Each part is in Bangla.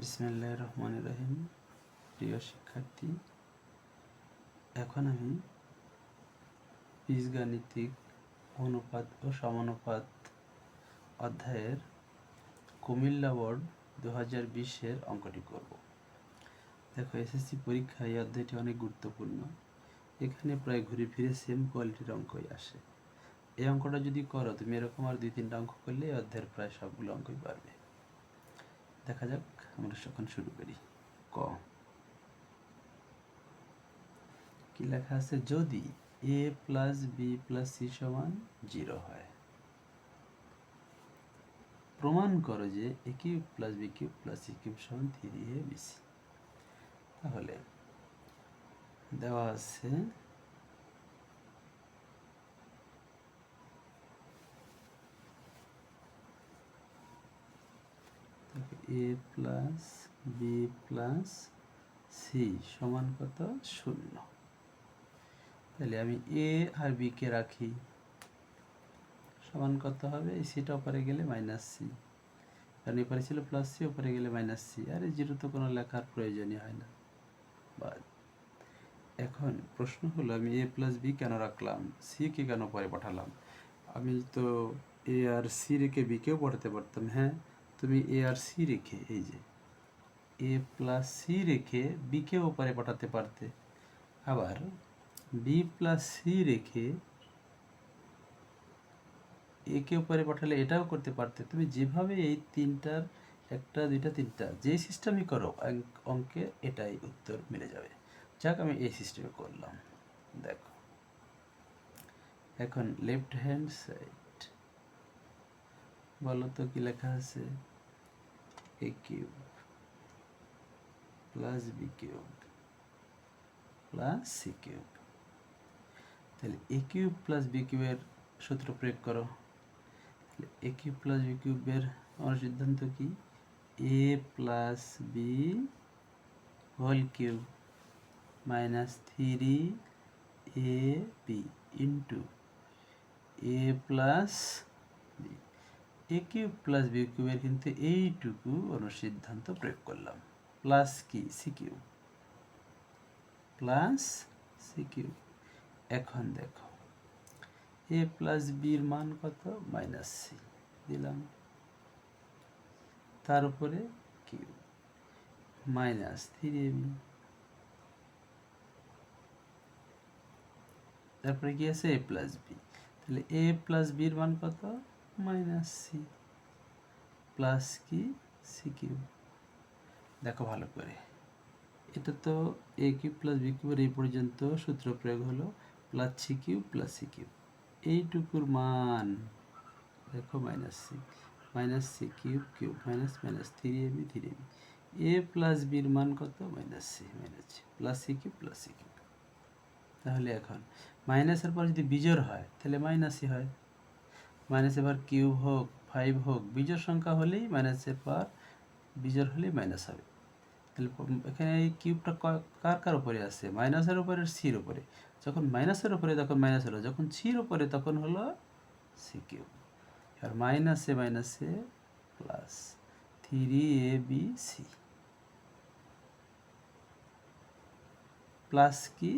বিসমিল্লাহ রহমান রহিম প্রিয় শিক্ষার্থী, এখন আমি বীজগাণিতিক অনুপাত ও সমানুপাত অধ্যায়ের কুমিল্লা বোর্ড দু হাজার বিশের অঙ্কটি করব। দেখো এসএসসি পরীক্ষায় এই অধ্যায়টি অনেক গুরুত্বপূর্ণ। এখানে প্রায় ঘুরে ফিরে সেম কোয়ালিটির অঙ্কই আসে। এই অঙ্কটা যদি করো, তুমি এরকম আর দুই তিনটা অঙ্ক করলে এই অধ্যায়ের প্রায় সবগুলো অঙ্কই পারবে। দেখা যাক। আমরা এখন শুরু করি। ক। কি লেখা আছে? যদি A plus B plus C সমান জিরো হয়। প্রমাণ করো যে A cube plus B cube plus C cube সমান থ্রি এ বি সি তাহলে দেওয়া আছে A plus B plus C সমান কত? শূন্য। তাহলে আমি এ আর বি কে রাখি। সমান কত হবে? এই সিটা ওপরে গেলে মাইনাস সি কারণ এপারে ছিল প্লাস সি ওপরে গেলে মাইনাস সি আর এই জিরো তো কোনো লেখার প্রয়োজনই হয় না। বা এখন প্রশ্ন হলো, আমি এ প্লাস বি কেন রাখলাম? সি কে কেন পরে পাঠালাম? আমি তো এ আর সি রেখে বি কেও পাঠাতে পারতাম হ্যাঁ? তুমি এ আর সি রেখে, এই যে এ প্লাস সি রেখে বিকে ওপারে পাঠাতে পারতে। আবার বি প্লাস সি রেখে একে উপরে পাঠালে এটাও করতে পারতে। তুমি যেভাবে এই তিনটার, একটা, দুইটা, তিনটা, যে সিস্টেমই করো অঙ্কে এটাই উত্তর মিলে যাবে। যাক, আমি এই সিস্টেমে করলাম। দেখো, এখন লেফট হ্যান্ড সাইড বলো তো কি লেখা আছে? A cube plus B cube plus C cube তাহলে এ কিউব প্লাস বি কিউবের সূত্র প্রয়োগ করো। তাহলে এ কিউব প্লাস বি কিউবের আমার সিদ্ধান্ত কি? A plus B whole cube minus three A B into A plus A cube plus B কিউবের কিন্তু এইটুকু অনুসিদ্ধান্ত প্রয়োগ করলাম। প্লাস কি? C cube plus C cube এখন দেখো। এ প্লাস বির মান কত? মাইনাস সি দিলাম। তার উপরে cube minus three A B তারপরে কি আছে? এ প্লাস বি তাহলে এ প্লাস বির মান কত? মাইনাস সি প্লাস কি? C cube. দেখো ভালো করে। এটা তো এ কিউব প্লাস বি কিউবের এই পর্যন্ত সূত্র প্রয়োগ হলো plus C cube plus C cube. এইটুকুর মান, দেখো minus C minus C cube cube, minus minus three A B three A B A plus বির মান কত? Minus C minus C plus C cube, plus C cube. তাহলে এখন মাইনাসের পর যদি বিজোড় হয়, তাহলে মাইনাসই হয়। মাইনাস এবার কিউব হোক ফাইভ হোক, বিজোড় সংখ্যা হলেই মাইনাসের পর বিজোড় হলেই মাইনাস হবে। তাহলে এখানে এই কিউবটা কার কার উপরে আছে? মাইনাসের উপরে সির উপরে। যখন মাইনাসের উপরে, তখন মাইনাস হলো। যখন সির উপরে, তখন হলো সি কিউব আর মাইনাসে মাইনাসে plus three A B C plus কি?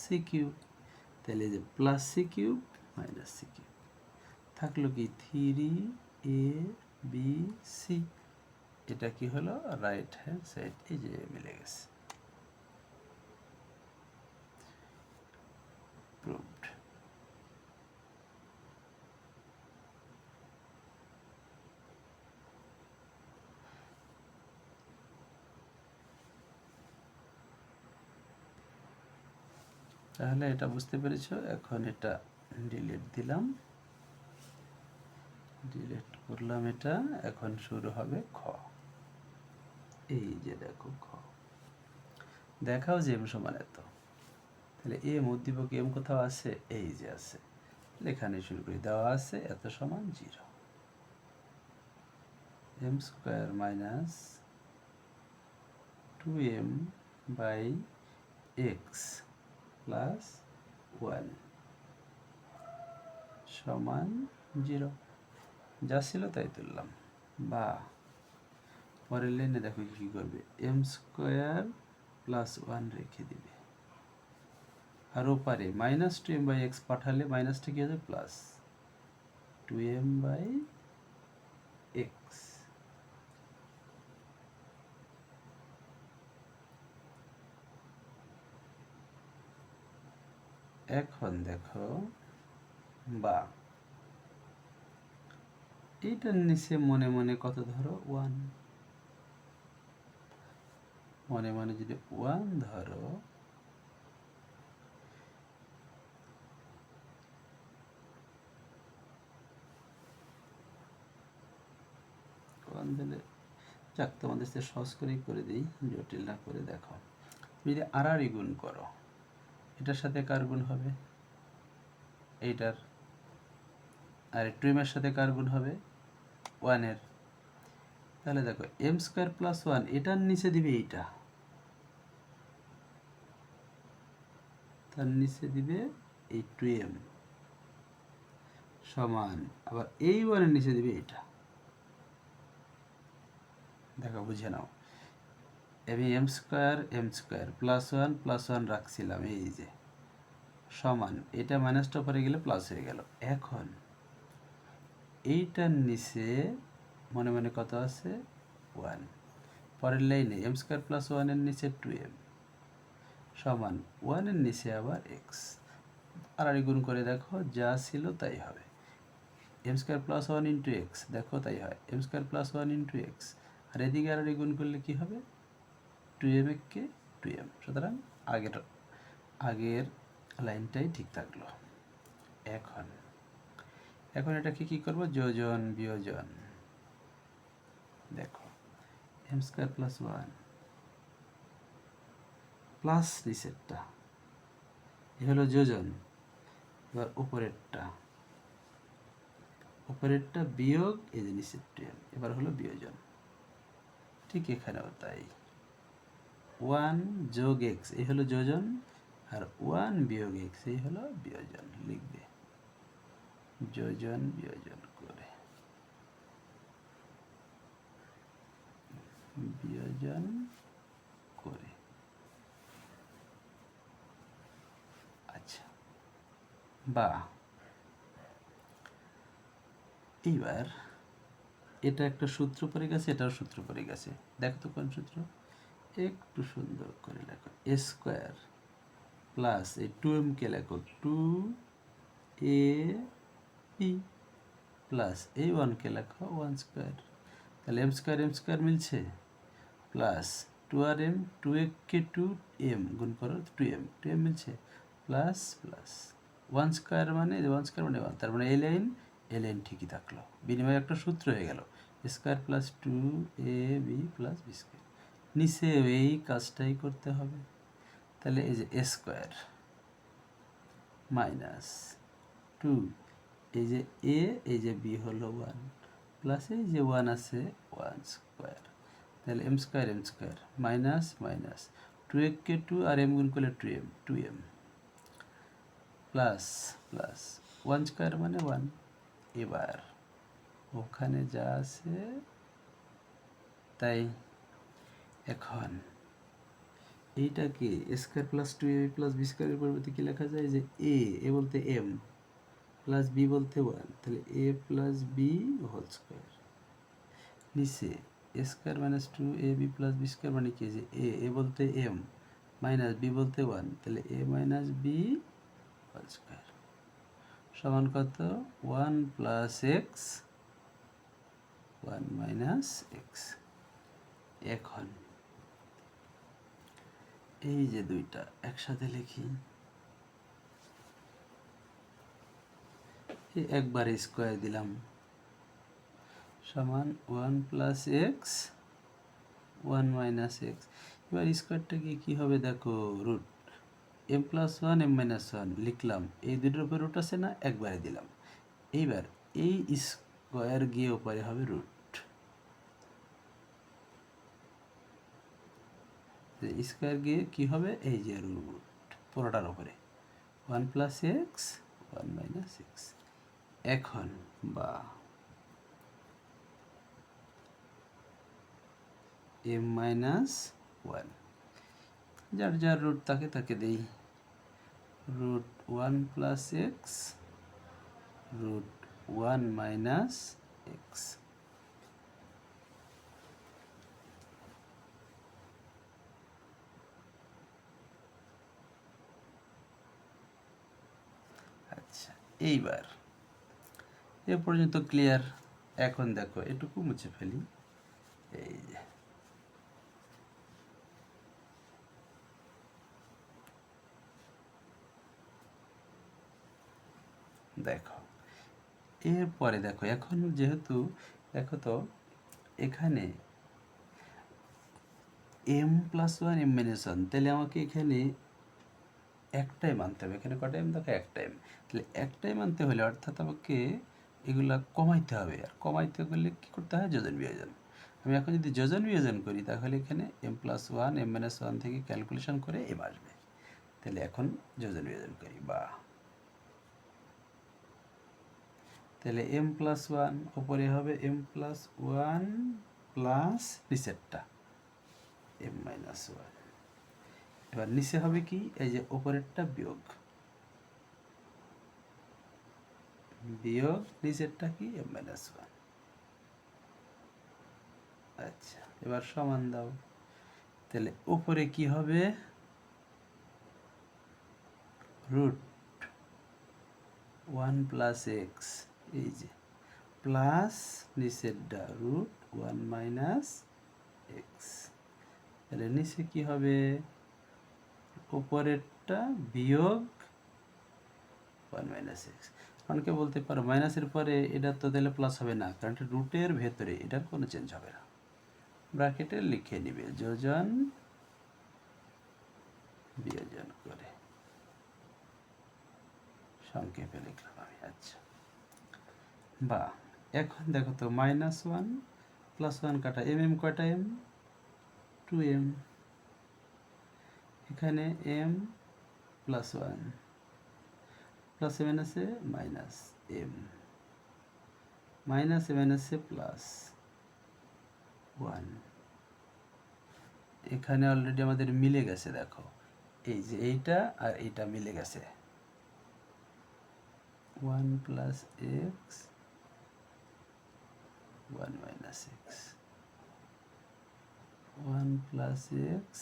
সি কিউব তাহলে যে plus C cube minus C cube থাকল কি? Three A B C. এটা কি হলো? রাইট হ্যান্ড সাইড, এই যে মিলে গেছে। তাহলে এটা বুঝতে পেরেছ? এখন এটা ডিলিট দিলাম। ডিলিট করলাম এটা, এখন শুরু হবে খ। এই যে দেখো খ। দেখাও যে এম সমান এত। তাহলে এম উদ্দীপক এম কোথাও আছে? এই যে আছে। লেখানে শুরু করি। দেওয়া আছে এত সমান zero. M square minus two M by X plus one সমান জিরো। যা ছিল তাই তুললাম। বা পরের লাইনে দেখো কি করবে। এম স্কোয়ার প্লাস ওয়ান রেখে দিবে। আর ওপারে minus two M by X পাঠালে মাইনাসটা কি হবে plus two M by X এখন দেখো বা এইটার নিচে মনে মনে কত ধরো? ওয়ান মনে মনে যদি ওয়ান ধরো ওয়ান দিলে, যাক তোমাদের সাথে সহজ করেই করে দিই, জটিল না করে দেখো। যদি আড়াআড়ি গুণ করো, এটার সাথে কার গুণ হবে? এইটার। আর টুয়েমের সাথে কার গুণ হবে? ওয়ানের। তাহলে দেখো, এম স্কোয়ার প্লাস ওয়ান, এটার নিচে দিবে এইটা। তার নিচে দিবে এই টু এম। সমান, আবার এই ওয়ানের নিচে দিবে এটা। দেখো, বুঝে নাও। আমি M square M square, plus one plus one রাখছিলাম, এই যে। সমান, এটা মাইনাসটা পরে গেলে প্লাস হয়ে গেল। এখন এইটার নিচে মনে মনে কত আছে? ওয়ান পরের লাইনে এম স্কোয়ার প্লাস ওয়ানের নিচে টু এম সমান ওয়ানের নিচে আবার এক্স আড়াড়ি গুণ করে দেখো, যা ছিল তাই হবে। M square plus one into X দেখো তাই হয়। M square plus one into X আর এদিকে আড়াড়ি গুণ করলে কি হবে? টু এম কে? টু এম সুতরাং আগের আগের লাইনটাই ঠিক থাকল। এখন এখন এটাকে কি করব? যোজন বিয়োজন। দেখো, M square plus one plus নিচেরটা, এ হলো যোজন, এবার উপরেরটা। উপরেরটা বিয়োগ, এই যে এবার হলো বিয়োজন। ঠিক এখানেও তাই। ওয়ান যোগ এক্স এই হলো যোজন, আর ওয়ান বিয়োগ এক্স এই হলো বিয়োজন, লিখবে। যোজন বিয়োজন করে। বিয়োজন করে। আচ্ছা বা, এইবার এটা একটা সূত্র পড়ে গেছে, এটাও সূত্র পড়ে গেছে। দেখো তো কোন সূত্র? একটু সুন্দর করে লেখো। এ স্কোয়ার প্লাস এই টু এমকে লেখো। টু এ প্লাস এই ওয়ানকে লেখো ওয়ান স্কোয়ার। তাহলে এম স্কোয়ার এম স্কোয়ার মিলছে? প্লাস টু আর এম, টু কে টু এম গুণ করো টু এম টু এম মিলছে? Plus plus. ওয়ান স্কোয়ার মানে ওয়ান স্কোয়ার মানে ওয়ান, তার মানে এই লাইন এই লাইন ঠিকই থাকল। বিনিময়ে একটা সূত্র হয়ে গেল। Square plus two A B plus B square. নিচে এই কাজটাই করতে হবে। তাহলে এই যে এ স্কোয়ার মাইনাস টু এই যে এ, এই যে বি হলো ওয়ান প্লাস এই যে ওয়ান আছে ওয়ান স্কোয়ার। তাহলে M square M square, minus minus. Two কে টু আর এম গুণ করলে two M two M. Plus plus one square মানে ওয়ান। এবার, ওখানে যা আছে, তাই এখন। এইটাকে square plus two A plus B স্কোয়ারের পরিবর্তে কি লেখা যায়? যে এ এ বলতে এম। প্লাস বি বলতে ওয়ান তাহলে A plus B whole square নিচে A square minus two A B plus B square মানে কি? যে এ এ বলতে এম মাইনাস বি বলতে ওয়ান তাহলে A minus B whole square সমান কত? One plus X one minus X এখন এই যে দুইটা, একসাথে লিখি। একবার স্কোয়ার দিলাম। সমান one plus X one minus X এবার স্কোয়ারটাকে কী হবে দেখো root M plus one M minus one লিখলাম। এই দুটোর উপরে রুট আছে না? একবারে দিলাম। এইবার এই স্কোয়ার গিয়ে ওপারে হবে রুট স্কোয়ার গিয়ে কী হবে? এই যে রুট পুরোটার উপরে। One plus X one minus X এখন বা এম মাইনাস ওয়ান যার যার রুট তাকে তাকে দেই। Root one plus X root one minus X আচ্ছা এইবার এ পর্যন্ত ক্লিয়ার এখন দেখো, এটুকু মুছে ফেলি। এই যে। দেখো, এরপরে দেখো, এখন যেহেতু, দেখো তো, এখানে M plus one M minus one তাহলে আমাকে এখানে একটাই মানতে হবে। এখানে কটা এম দেখো এক টাইম তাহলে একটাই মানতে হলে অর্থাৎ আমাকে এগুলা কমাইতে হবে। আর কমাইতে গেলে কী করতে হয়? যোজন বিয়োজন। আমি এখন যদি যোজন বিয়োজন করি, তাহলে এখানে M plus one M minus one থেকে ক্যালকুলেশন করে এম আসবে। তাহলে এখন যোজন বিয়োজন করি বা তাহলে এম প্লাস ওয়ান ওপরে হবে এম প্লাস ওয়ান প্লাস নিচেরটা। এম মাইনাস ওয়ান এবার নিচে হবে কি? এই যে ওপরেরটা বিয়োগ। বিয়োগ নিচেরটা কি? এম মাইনাস ওয়ান আচ্ছা এবার সমান দাও। তাহলে উপরে কি হবে? রুট ওয়ান প্লাস এক্স এই যে প্লাস নিচেরটা রুট ওয়ান মাইনাস এক্স তাহলে নিচে কি হবে? উপরেরটা বিয়োগ ওয়ান মাইনাস এক্স অনেকে বলতে পারো মাইনাসের পরে এটা তো তাহলে প্লাস হবে না, কারণ রুটের ভেতরে, এটার কোনো চেঞ্জ হবে না। ব্র্যাকেটে লিখে নিবে, যোজন বিয়োজন করে। সংক্ষেপে লিখলাম আমি আচ্ছা। বা, এখন দেখো তো মাইনাস ওয়ান প্লাস ওয়ান কাটা এম এম কয়টা এম টু এম এখানে M plus one plus M আছে মাইনাস এম মাইনাস এম আছে প্লাস ওয়ান এখানে অলরেডি আমাদের মিলে গেছে, দেখো। এই যে এইটা আর এইটা মিলে গেছে। One plus X one minus X one plus X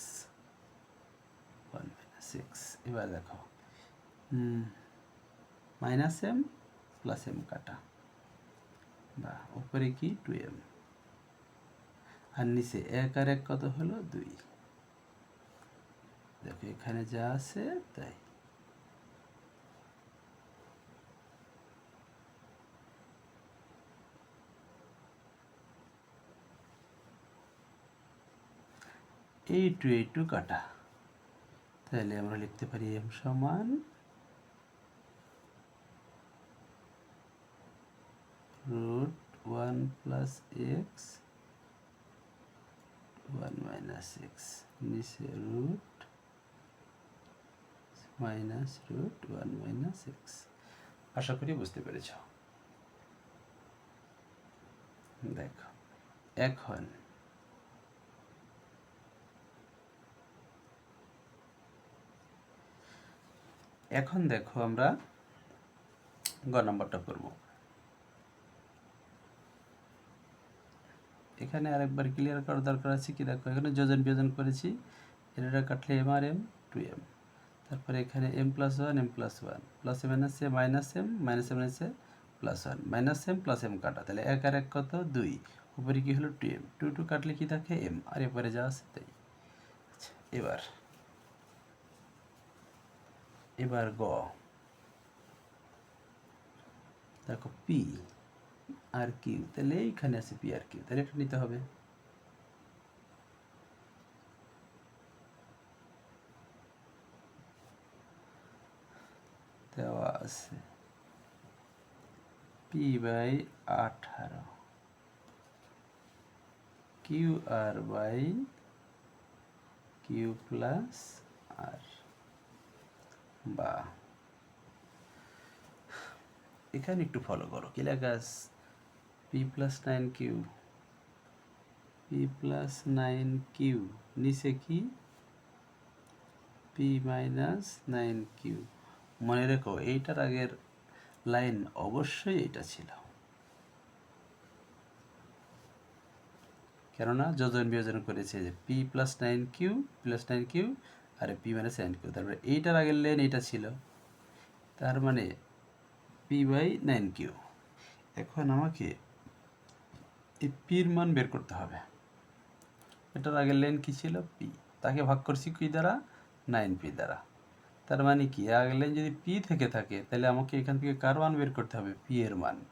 one minus X এবার দেখো। মাইনাস এম প্লাস এম কাটা। বা উপরে কি? Two M. আর নিচে এক আর এক কত হলো? দুই। দেখো, এখানে যা আছে, তাই। এই টু এই টু কাটা। তাহলে আমরা লিখতে পারি এম সমান root one plus X one minus X নিচে root minus root one minus X আশা করি বুঝতে পেরেছ। দেখো, এখন এখন দেখো আমরা গ নম্বরটা করব এখানে আরেকবার ক্লিয়ার করার দরকার আছে কি? দেখো, এখানে যোজন বিয়োজন করেছি। এটা কাটলে এম আর এম টু এম তারপরে এখানে M plus one M plus one plus M N minus M minus M আছে plus one minus M plus M কাটা। তাহলে এক আর এক কত? দুই। উপরে কি হলো? টু এম টু টু কাটলে কি থাকে? এম আর এরপরে যা আছে তাই। আচ্ছা এবার। এবার গ। দেখো পি আর কিউ তাহলে এইখানে আছে পি আর কিউ তাহলে এটা নিতে হবে। দেওয়া আছে পি বাই আঠারো। Q R by Q plus R বা এখানে একটু ফলো করো, কি লেখা P plus nine Q P plus nine Q নিচে কি? পি মাইনাস নাইন কিউ মনে রেখো, এইটার আগের লাইন অবশ্যই এটা ছিল। কেননা যোজন বিয়োজন করেছে যে P plus nine Q plus nine Q আর পি মাইনাস নাইন কিউ তারপরে এইটার আগের লাইন এইটা ছিল। তার মানে পি বাই নাইন কিউ এখন আমাকে এই পির মান বের করতে হবে। এটার আগের লাইন কি ছিল? পি। তাকে ভাগ করছি কি দ্বারা? নাইন পি দ্বারা। তার মানে কি? আগের লাইন যদি পি থেকে থাকে, তাহলে আমাকে এখান থেকে কার মান বের করতে হবে? পি এর মান।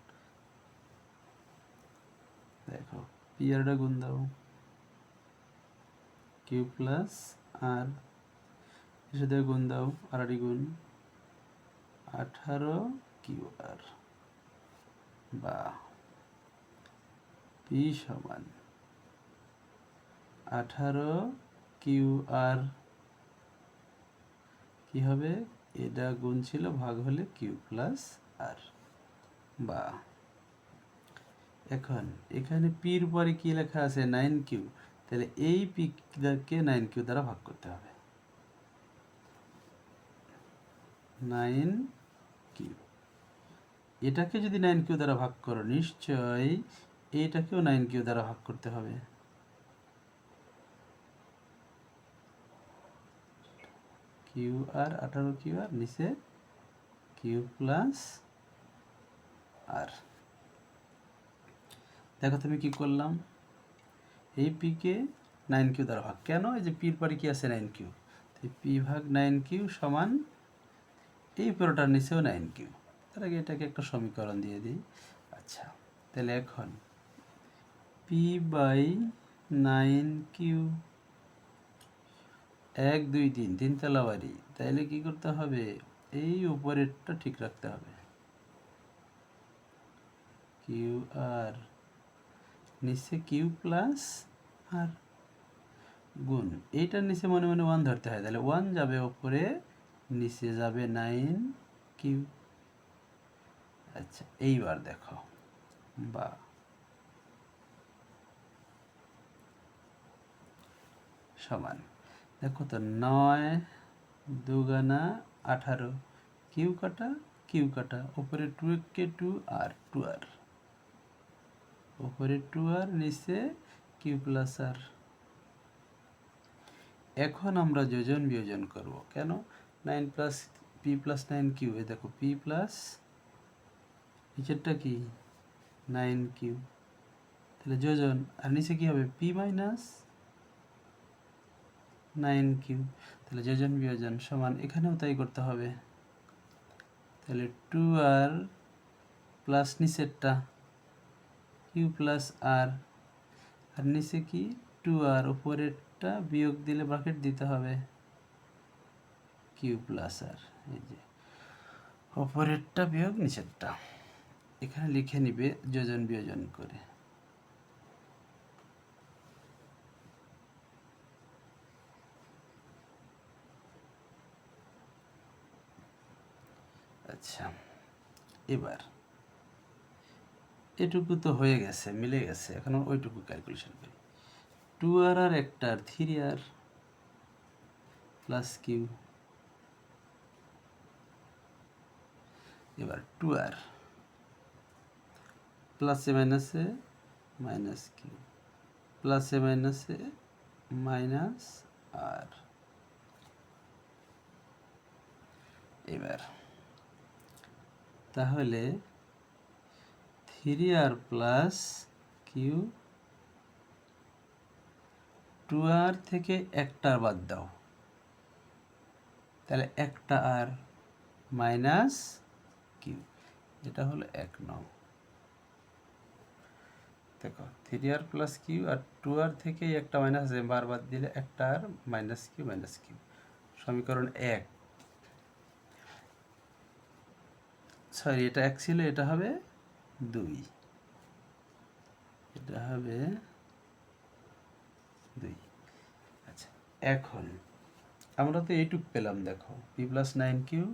দেখো, পি এরটা গুণ দাও। কিউ প্লাস আর এর সাথে গুণ দাও। আর গুণ। আঠারো কিউ আর। বা পি সমান। আঠারো কিউ আর কি হবে? এটা গুণ ছিল ভাগ হলে কিউ প্লাস আর। বা। এখন, এখানে পির পরে কি লেখা আছে? Nine Q. তাহলে এই পিকে নাইন কিউ দ্বারা ভাগ করতে হবে। Nine Q. এটাকে যদি নাইন কিউ দ্বারা ভাগ করো, নিশ্চয়ই এইটাকেও নাইন কিউ দ্বারা ভাগ করতে হবে। কিউ আর আঠারো কিউ আর নিচে কিউ প্লাস আর। দেখো তুমি কি করলাম? এই পিকে নাইন কিউ দ্বারা ভাগ। কেন? এই যে পির পরে কি আছে নাইন কিউ? পি ভাগ নাইন কিউ সমান এই পুরোটার নিচেও নাইন কিউ। তার আগে এটাকে একটা সমীকরণ দিয়ে দিই। আচ্ছা তাহলে এখন পি বাই নাইন কিউ এক, দুই, তিন তিন তলা বাড়ি তাইলে কি করতে হবে? এই উপরেরটা ঠিক রাখতে হবে। কিউ আর নিচে কিউ প্লাস আর গুণ। এইটার নিচে মনে মনে ওয়ান ধরতে হয়। তাহলে ওয়ান যাবে ওপরে, নিচে যাবে নাইন কিউ আচ্ছা এইবার দেখো। বা সমান। দেখো তো, নয় দুগানা আঠারো কিউ কাটা কিউ কাটা, উপরে টু কে টু আর টু আর উপরে টু আর নিচে কিউ প্লাস আর এখন আমরা যোজন বিয়োজন করব, কেন? Nine plus P plus nine Q এ দেখো পি প্লাস নিচেরটা কি? নাইন কিউ তাহলে যোজন, আর নিচে কি হবে? পি মাইনাস নাইন কিউ তাহলে যোজন বিয়োজন সমান এখানেও তাই করতে হবে। তাহলে টু আর প্লাস নিচেরটা কিউ প্লাস আর আর নিচে কি? টু আর উপরেরটা বিয়োগ দিলে ব্রাকেট দিতে হবে। কিউ প্লাস আর এই যে। উপরেরটা বিয়োগ নিচেরটা। এখানে লিখে নিবে যোজন বিয়োজন করে। আচ্ছা এবার। এটুকু তো হয়ে গেছে, মিলে গেছে, এখন ওইটুকু ক্যালকুলেশন করি। টু আর আর একটা R three R plus Q এবার টু আর প্লাসে মাইনাসে মাইনাস কিউ প্লাসে মাইনাসে মাইনাস আর এবার তাহলে three R plus Q two R থেকে একটা বাদ দাও। তাহলে একটা আর মাইনাস কিউ এটা হলো এক নং। দেখো থ্রি আর প্লাস কিউ আর টু আর থেকে একটা মাইনাস আছে বারবার দিলে একটা R minus Q minus Q সমীকরণ এক। সরি, এটা এক ছিল, এটা হবে দুই। এটা হবে দুই। আচ্ছা এখন আমরা তো এইটুক পেলাম, দেখো। P plus nine q,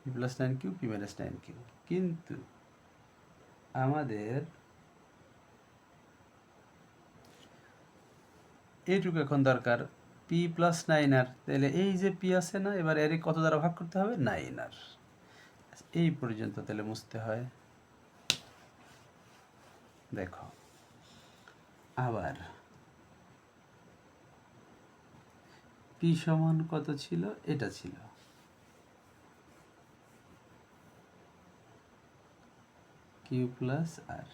p plus nine q, p minus nine q. কিন্তু আমাদের এইটুকু এখন দরকার। পি প্লাস নাইন আর, তাহলে এই যে পি আছে না, এবার এর কত দ্বারা ভাগ করতে হবে? Nine r. এই পর্যন্ত তাহলে মুছতে হয়। দেখো। আবার। পি সমান কত ছিল? এটা ছিল। কিউ প্লাস আর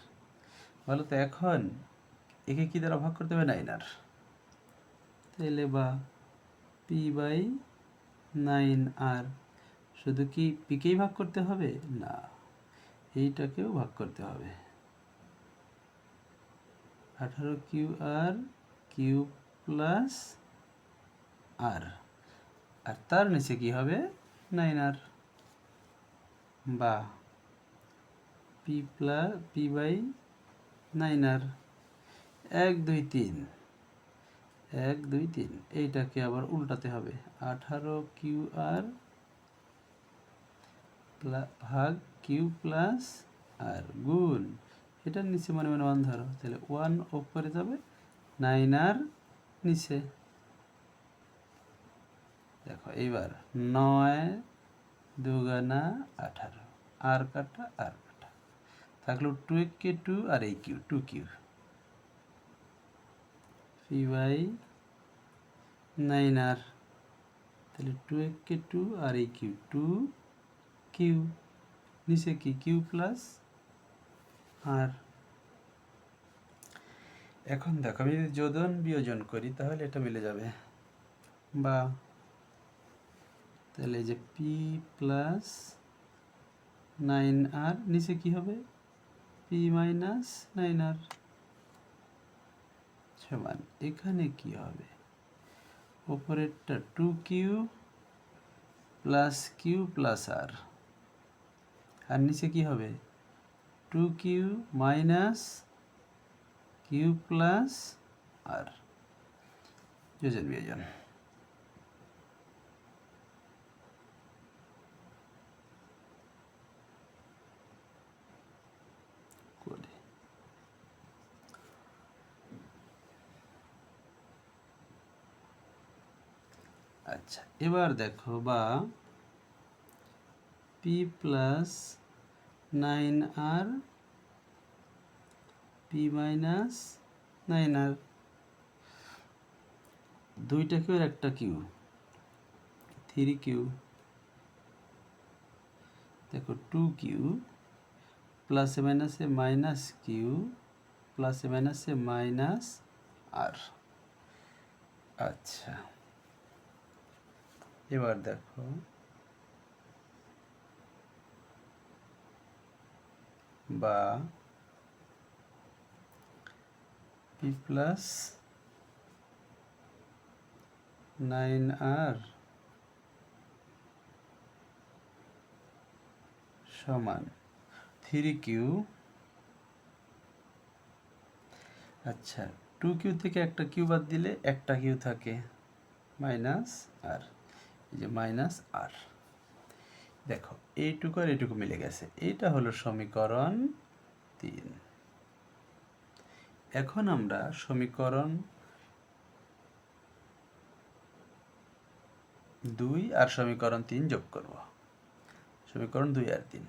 বলো তো, এখন একে কি দ্বারা ভাগ করতে হবে? নাইন আর তাহলে বা পি বাই নাইন আর শুধু কি পিকেই ভাগ করতে হবে? না, এইটাকেও ভাগ করতে হবে। আঠারো কিউ আর কিউ প্লাস আর। আর তার নিচে কি হবে? Nine r. বা, p plus p by nine r. এক, দুই, তিন। এক, দুই, তিন। এইটাকে আবার উল্টাতে হবে। আঠারো কিউ আর ভাগ কিউ প্লাস আর গুণ। এটার নিচে মনে মনে ওয়ান ধরো। তাহলে ওয়ান ওপরে যাবে নাইন আর নিচে। দেখো, এইবার নয় দুগানা আঠারো। আর কাটা আর কাটা। থাকল টু কে টু আর এই q two q p by nine r তাহলে টু কে টু আর এই কিউ টু কিউ নিচে কি? কিউ প্লাস আর এখন দেখো, আমি যদি যোজন বিয়োজন করি, তাহলে এটা মিলে যাবে। বা তাহলে যে পি প্লাস নাইন আর নিচে কি হবে? পি মাইনাস নাইন আর সমান। এখানে কি হবে? ওপরেরটা two q plus q plus r আর নিচে কি হবে? Two q minus q plus r যোজন বিয়োজন। করি। আচ্ছা এবার দেখো বা p plus nine r p minus nine r দুইটা কিউ আর একটা কিউ। Three q. দেখো টু কিউ প্লাসে মাইনাসে মাইনাস কিউ প্লাসে মাইনাসে মাইনাস আর আচ্ছা। এবার দেখো। বা পি প্লাস নাইন আর সমান থ্রি কিউ। আচ্ছা টু কিউ থেকে একটা কিউ বাদ দিলে একটা কিউ থাকে, মাইনাস আর, এই যে মাইনাস আর। দেখো, এইটুকু আর এইটুকু মিলে গেছে। এইটা হলো সমীকরণ তিন। এখন আমরা সমীকরণ দুই আর সমীকরণ তিন যোগ করব। সমীকরণ দুই আর তিন।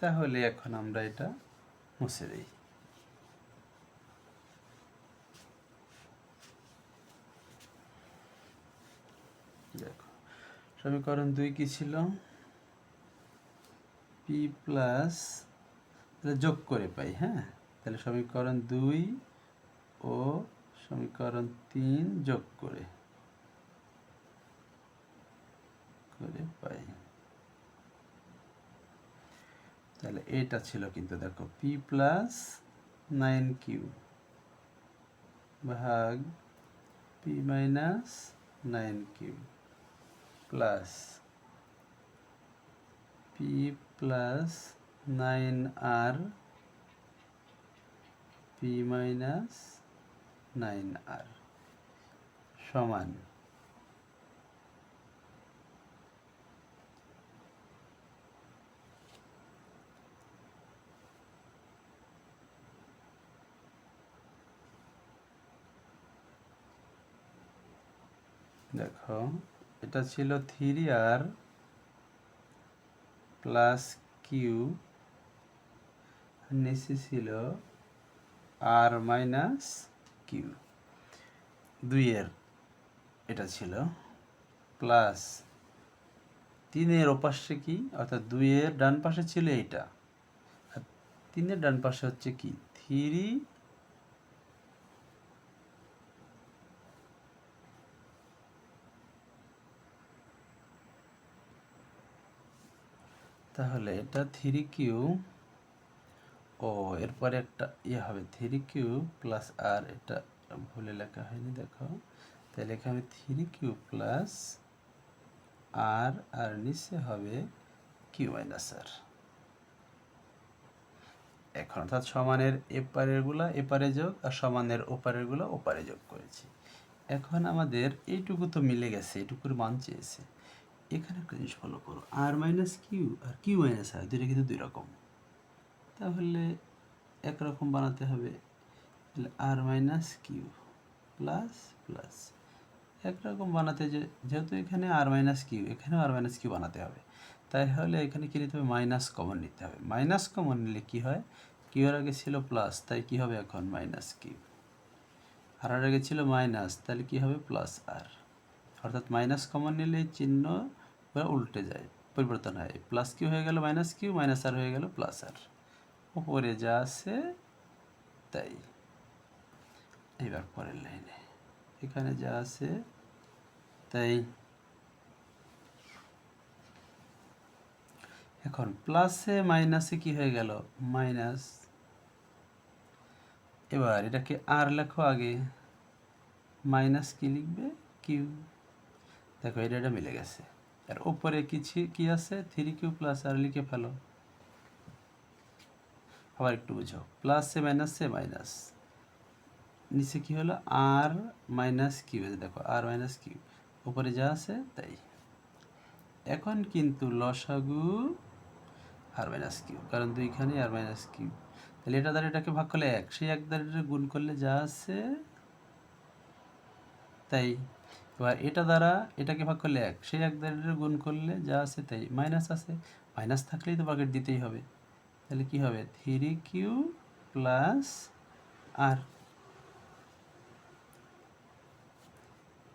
তাহলে এখন আমরা এটা মুছে দিই। দেখো, সমীকরণ দুই কি ছিল? পি প্লাস তাহলে যোগ করে পাই হ্যাঁ? তাহলে সমীকরণ দুই ও সমীকরণ তিন যোগ করে করে পাই। তাহলে এটা ছিল কিন্তু দেখো পি প্লাস নাইন কিউ ভাগ p minus nine q plus p plus nine r p minus nine r সমান। দেখো এটা ছিল থ্রি আর প্লাস কিউ নিচে ছিল আর মাইনাস কিউ। দুইয়ের এটা ছিল। প্লাস তিনের ওপাশে কি? অর্থাৎ দুইয়ের ডান পাশে ছিল এইটা। আর তিনের ডান পাশে হচ্ছে কি? থ্রি তাহলে এটা থ্রি কিউ, ও, এরপরে একটা ইয়ে হবে, থ্রি কিউ প্লাস আর, এটা ভুলে লেখা হয়নি, দেখো। তাহলে এখানে থ্রি কিউ প্লাস আর আর নিচে হবে কিউ মাইনাস আর। এখন অর্থাৎ সমানের এপারেরগুলা এপারে যোগ আর সমানের ওপারেরগুলা ওপারে যোগ করেছি। এখন আমাদের এইটুকু তো মিলে গেছে, এইটুকুর মান চেয়েছে। এখানে একটা জিনিস ফলো করো। আর মাইনাস কিউ আর কিউ মাইনাস আর দুইটা কিন্তু দুই রকম। তাহলে একরকম বানাতে হবে। R minus q plus plus একরকম বানাতে যে, যেহেতু এখানে আর মাইনাস কিউ এখানেও আর মাইনাস কিউ বানাতে হবে। তাই হলে এখানে কী নিতে হবে? মাইনাস কমন নিতে হবে। মাইনাস কমন নিলে কী হয়? কিউ এর আগে ছিল প্লাস তাই কী হবে এখন? মাইনাস কিউ আর আগে ছিল মাইনাস তাহলে কী হবে? প্লাস আর অর্থাৎ মাইনাস কমন নিলে চিহ্ন পুরো উল্টে যায়, পরিবর্তন হয়। প্লাস কিউ হয়ে গেল মাইনাস কিউ মাইনাস আর হয়ে গেল প্লাস আর উপরে যা আছে তাই। এবার পরের লাইনে এখানে যা আছে তাই। এখন প্লাসে মাইনাসে কি হয়ে গেল? মাইনাস এবার এটাকে আর লেখো আগে। মাইনাস কি লিখবে? কিউ দেখো, এটা এটা মিলে গেছে। আর উপরে কিছু কি আছে? থ্রি কিউ প্লাস আর লিখে ফেলো। আবার একটু বুঝো প্লাসে মাইনাসে মাইনাস সে মাইনাস নিচে কি হলো? আর মাইনাস কিউ দেখো আর মাইনাস কিউ উপরে যা আছে, তাই। এখন কিন্তু লসাগু আর মাইনাস কিউ কারণ দুইখানে আর মাইনাস কিউ তাহলে এটা দ্বারা এটাকে ভাগ করলে এক, সেই এক দ্বারা গুণ করলে যা আছে, তাই। এবার এটা দ্বারা এটাকে ভাগ করলে এক। সেই এক দ্বারা গুণ করলে যা আছে তাই। মাইনাস আছে। মাইনাস থাকলেই তো বাকেট দিতেই হবে। তাহলে কি হবে? থ্রি কিউ প্লাস আর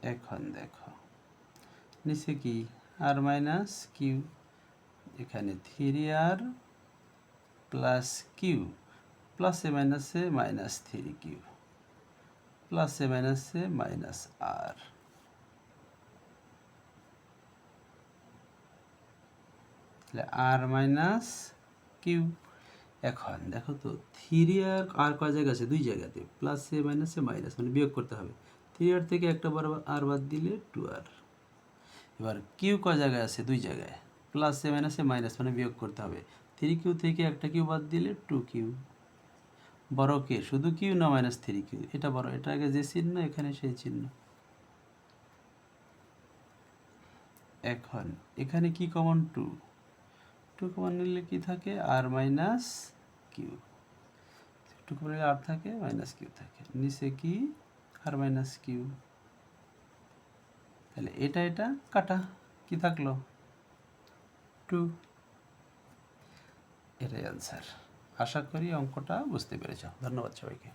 এখন দেখো। নিচে কি? আর মাইনাস কিউ এখানে থ্রি আর প্লাস কিউ প্লাসে মাইনাসে মাইনাস থ্রি কিউ প্লাসে মাইনাসে মাইনাস আর তাহলে আর মাইনাস কিউ এখন দেখো তো থ্রি আর আর কয় জায়গা আছে? দুই জায়গাতে। প্লাসে মাইনাসে মাইনাস মানে বিয়োগ করতে হবে। থ্রি আর থেকে একটা বার আর বাদ দিলে টু আর এবার কিউ কয় জায়গায় আছে? দুই জায়গায়। প্লাসে মাইনাসে মাইনাস মানে বিয়োগ করতে হবে। থ্রি কিউ থেকে একটা কিউ বাদ দিলে টু কিউ বড় কে? শুধু কিউ না মাইনাস থ্রি কিউ এটা বড়। এটা আগে যে চিহ্ন, এখানে সেই চিহ্ন। এখন, এখানে কি কমন টু টু কমন নিলে থাকে? R minus q two common নিলে আর থাকে মাইনাস কিউ থাকে। নিচে কি? আর মাইনাস কিউ তাহলে এটা এটা কাটা। কি থাকল? টু এটাই অ্যান্সার আশা করি অঙ্কটা বুঝতে পেরেছ। ধন্যবাদ সবাইকে।